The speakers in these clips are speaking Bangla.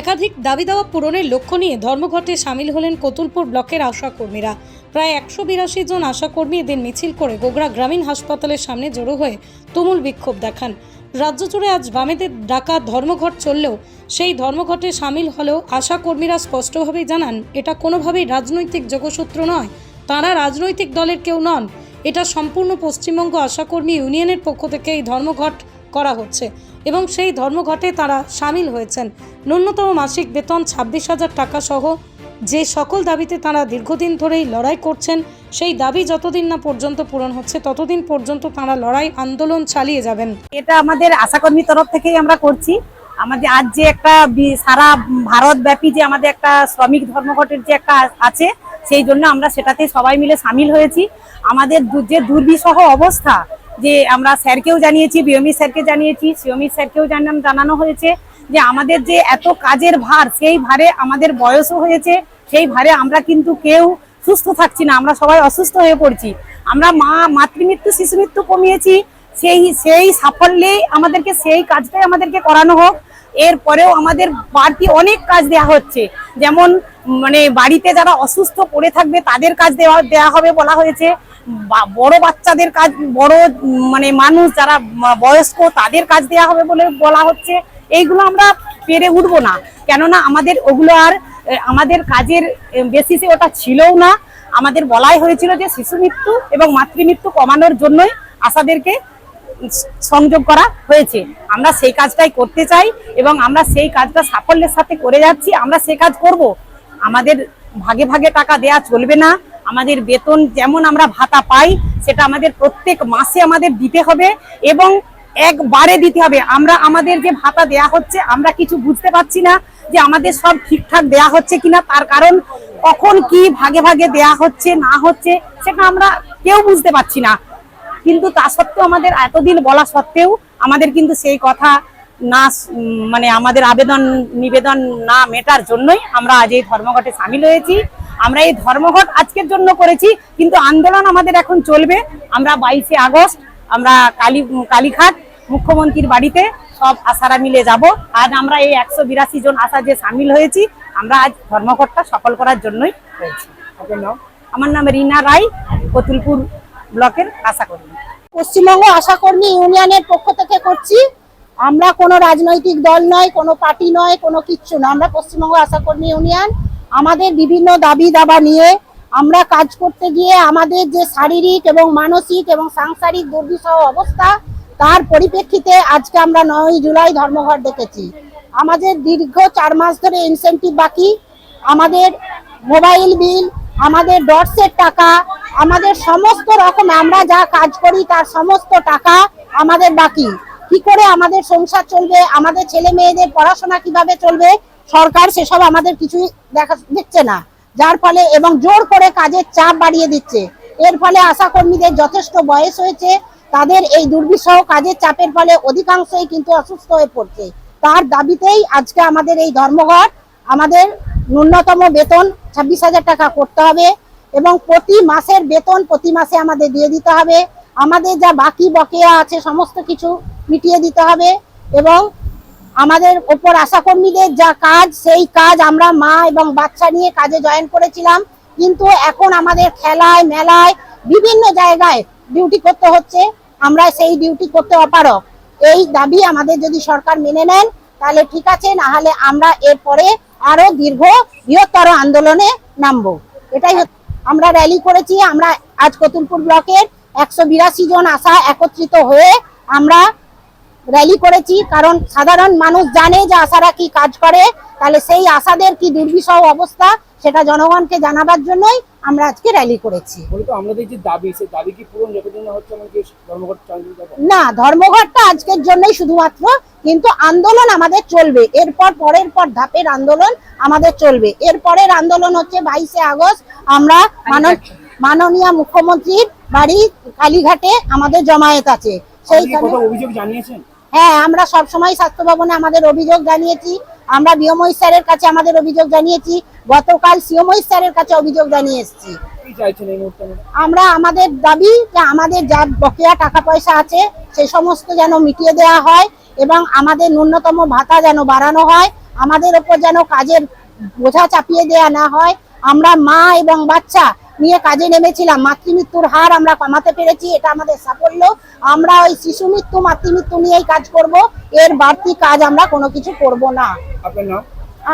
একাধিক দাবি দাওয়া পূরণের লক্ষ্য নিয়ে ধর্মঘটে সামিল হলেন কতুলপুর ব্লকের আশাকর্মীরা প্রায় একশো বিরাশি জন আশাকর্মী এদিন মিছিল করে গোগরা গ্রামীণ হাসপাতালের সামনে জড়ো হয়ে তুমুল বিক্ষোভ দেখান। রাজ্য জুড়ে আজ বামেদের ডাকা ধর্মঘট চললেও সেই ধর্মঘটে সামিল হলেও আশাকর্মীরা স্পষ্টভাবেই জানান, এটা কোনোভাবেই রাজনৈতিক যোগসূত্র নয়। তারা রাজনৈতিক দলের কেউ নন। এটা সম্পূর্ণ পশ্চিমবঙ্গ আশাকর্মী ইউনিয়নের পক্ষ থেকে এই ধর্মঘট করা হচ্ছে। এবং সেই ধর্মঘটে তারা সামিল হয়েছেন। ন্যূনতম মাসিক বেতন ছাব্বিশ হাজার টাকা সহ যে সকল দাবিতে তারা দীর্ঘদিন ধরেই লড়াই করছেন, সেই দাবি যতদিন না পর্যন্ত পূরণ হচ্ছে, ততদিন পর্যন্ত তারা লড়াই আন্দোলন চালিয়ে যাবেন। এটা আমাদের আশাকর্মী তরফ থেকেই আমরা করছি। আমাদের আজ যে একটা সারা ভারতব্যাপী যে আমাদের একটা শ্রমিক ধর্মঘটের যে একটা আছে, সেই জন্য আমরা সেটাতে সবাই মিলে সামিল হয়েছি। আমাদের যে দুর্বিষহ অবস্থা যে আমরা স্যারকেও জানিয়েছি, বিয়মি স্যারকে জানিয়েছি সিওমি স্যারকেও জানান জানানো হয়েছে যে আমাদের যে এত কাজের ভার, সেই ভারে আমাদের বয়সও হয়েছে, সেই ভারে আমরা কিন্তু কেউ সুস্থ থাকছি না, আমরা সবাই অসুস্থ হয়ে পড়ছি। আমরা মা, মাতৃমৃত্যু শিশু মৃত্যু কমিয়েছি, সেই সেই সাফল্যেই আমাদেরকে, সেই কাজটাই আমাদেরকে করানো হোক। এরপরেও আমাদের বাড়তি অনেক কাজ দেয়া হচ্ছে। যেমন মানে বাড়িতে যারা অসুস্থ পড়ে থাকবে, তাদের কাজ দেওয়া দেওয়া হবে বলা হয়েছে। বড় বাচ্চাদের কাজ, বড় মানে মানুষ যারা বয়স্ক তাদের কাজ দেওয়া হবে বলে বলা হচ্ছে। এইগুলো আমরা পেরে উঠবো না। কেননা আমাদের ওগুলো আর আমাদের কাজের বেসিসে ওটা ছিলও না। আমাদের বলাই হয়েছিল যে শিশু মৃত্যু এবং মাতৃমৃত্যু কমানোর জন্যই আশাদেরকে সংযোগ করা হয়েছে। আমরা সেই কাজটাই করতে চাই এবং আমরা সেই কাজটা সাফল্যের সাথে করে যাচ্ছি। আমরা সেই কাজ করব। আমাদের ভাগে ভাগে টাকা দেয়া চলবে না। আমাদের বেতন যেমন আমরা ভাতা পাই, সেটা আমাদের প্রত্যেক মাসে আমাদের দিতে হবে এবং একবারে দিতে হবে। আমরা আমাদের যে ভাতা দেয়া হচ্ছে, আমরা কিছু বুঝতে পারছি না যে আমাদের সব ঠিকঠাক দেয়া হচ্ছে কিনা, তার কারণ কখন কি ভাগে ভাগে দেয়া হচ্ছে, না হচ্ছে, সেটা আমরা কেউ বুঝতে পারছি না। কিন্তু তা সত্ত্বেও আমাদের এতদিন বলা সত্ত্বেও আমাদের কিন্তু সেই কথা না মানে আমাদের আবেদন, নিবেদন না মেটার জন্যই আমরা আজ এই ধর্মঘটে সামিল হয়েছি। আমরা এই ধর্মঘট আজকের জন্য করেছি কিন্তু আন্দোলন আমাদের এখন চলবে। আমরা বাইশে আগস্ট আমরা কালী কালীঘাট মুখ্যমন্ত্রীর বাড়িতে সব আশারা মিলে যাব। আজ আমরা এই একশো বিরাশি জন আশা যে সামিল হয়েছি। আমরা আজ ধর্মঘটটা সফল করার জন্যই হয়েছি আমার নাম রিনা রায় কতুলপুর ব্লকের আশা করি পশ্চিমবঙ্গ আশাকর্মী ইউনিয়নের পক্ষ থেকে করছি। আমরা কোনো রাজনৈতিক দল নয় কোনো পার্টি নয় কোনো কিচ্ছু না আমরা পশ্চিমবঙ্গ আশাকর্মী ইউনিয়ন। আমাদের বিভিন্ন দাবি দাবা নিয়ে আমরা কাজ করতে গিয়ে আমাদের যে শারীরিক এবং মানসিক এবং সাংসারিক দুর্বিষহ অবস্থা, তার পরিপ্রেক্ষিতে আজকে আমরা নয় জুলাই ধর্মঘট ডেকেছি আমাদের দীর্ঘ চার মাস ধরে ইনসেন্টিভ বাকি। আমাদের মোবাইল বিল আমাদের ডটসের টাকা, আমাদের সমস্ত রকম আমরা যা কাজ করি তার সমস্ত টাকা আমাদের বাকি। কি করে আমাদের সংসার চলবে, আমাদের ছেলে মেয়েদের পড়াশোনা কীভাবে চলবে সরকার সেসব আমাদের কিছুই দেখা দিচ্ছে না। যার ফলে এবং জোর করে কাজের চাপ বাড়িয়ে দিচ্ছে। এর ফলে আশা কর্মীদের যথেষ্ট বয়স হয়েছে। তাদের এই দুর্বিষহ কাজের চাপের ফলে অধিকাংশই কিন্তু অসুস্থ হয়ে পড়ছে। তার দাবিতেই আজকে আমাদের এই ধর্মঘট, আমাদের ন্যূনতম বেতন ছাব্বিশ হাজার টাকা করতে হবে এবং প্রতি মাসের বেতন প্রতি মাসে আমাদের দিয়ে দিতে হবে। আমাদের যা বাকি বকেয়া আছে, সমস্ত কিছু মিটিয়ে দিতে হবে এবং আমাদের ওপর আশাকর্মীদের যা কাজ, সেই কাজ আমরা মা এবং বাচ্চা নিয়ে কাজে জয়েন করেছিলাম। কিন্তু এখন আমাদের খেলায়, মেলায় বিভিন্ন জায়গায় ডিউটি করতে হচ্ছে। আমরা সেই ডিউটি করতে অপারক এই দাবি আমাদের যদি সরকার মেনে নেন, তাহলে ঠিক আছে, না হলে আমরা এরপরে আরও দীর্ঘ বৃহত্তর আন্দোলনে নামবো। এটাই আমরা র্যালি করেছি, আমরা আজ কতুলপুর ব্লকের একশো বিরাশি জন আশা একত্রিত হয়ে আমরা র্যালি করেছি কারণ সাধারণ মানুষ জানে যে আশারা কি কাজ করে তাহলে সেই আশাদের কি দুর্বিষহ অবস্থা সেটা জনগণকে জানাবার জন্যই আমরা আজকে র্যালি করেছি। না ধর্মঘটটা আজকের জন্যই শুধুমাত্র কিন্তু আন্দোলন আমাদের চলবে। এরপর পরের পর ধাপের আন্দোলন আমাদের চলবে। এর পরের আন্দোলন হচ্ছে বাইশে আগস্ট। আমরা মানন- মাননীয় মুখ্যমন্ত্রীর বাড়ি কালীঘাটে আমাদের জমায়েত আছে। সেই অভিযোগ জানিয়েছেন? হ্যাঁ আমরা সব সময় স্বাস্থ্য ভবনে আমাদের অভিযোগ জানিয়েছি আমরা বিয়ময় স্যারের কাছে আমাদের অভিযোগ জানিয়েছি গতকাল সিওময় স্যারের কাছে অভিযোগ জানিয়ে এসেছি? আমরা আমাদের দাবি যে আমাদের যা বকেয়া টাকা পয়সা আছে সে সমস্ত যেন মিটিয়ে দেওয়া হয় এবং আমাদের ন্যূনতম ভাতা যেন বাড়ানো হয় আমাদের ওপর যেন কাজের বোঝা চাপিয়ে দেয়া না হয় আমরা মা এবং বাচ্চা নিয়ে কাজে নেমেছিলাম। মাতৃমৃত্যুর হার আমরা কমাতে পেরেছি এটা আমাদের সাফল্য। আমরা ওই শিশু মৃত্যু মাতৃমৃত্যু নিয়েই কাজ করব। এর বাড়তি কাজ আমরা কোনো কিছু করব না।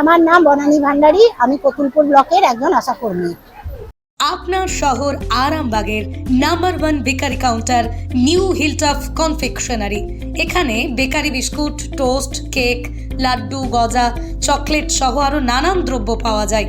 আমার নাম বনানী ভান্ডারী। আমি কতুলপুর ব্লকের একজন আশাকর্মী। আপনার শহর আরামবাগের number one bakery counter new hilltop confectionery. এখানে bakery biscuit toast cake laddu গজা চকলেট সহ আরও নানান দ্রব্য পাওয়া যায়।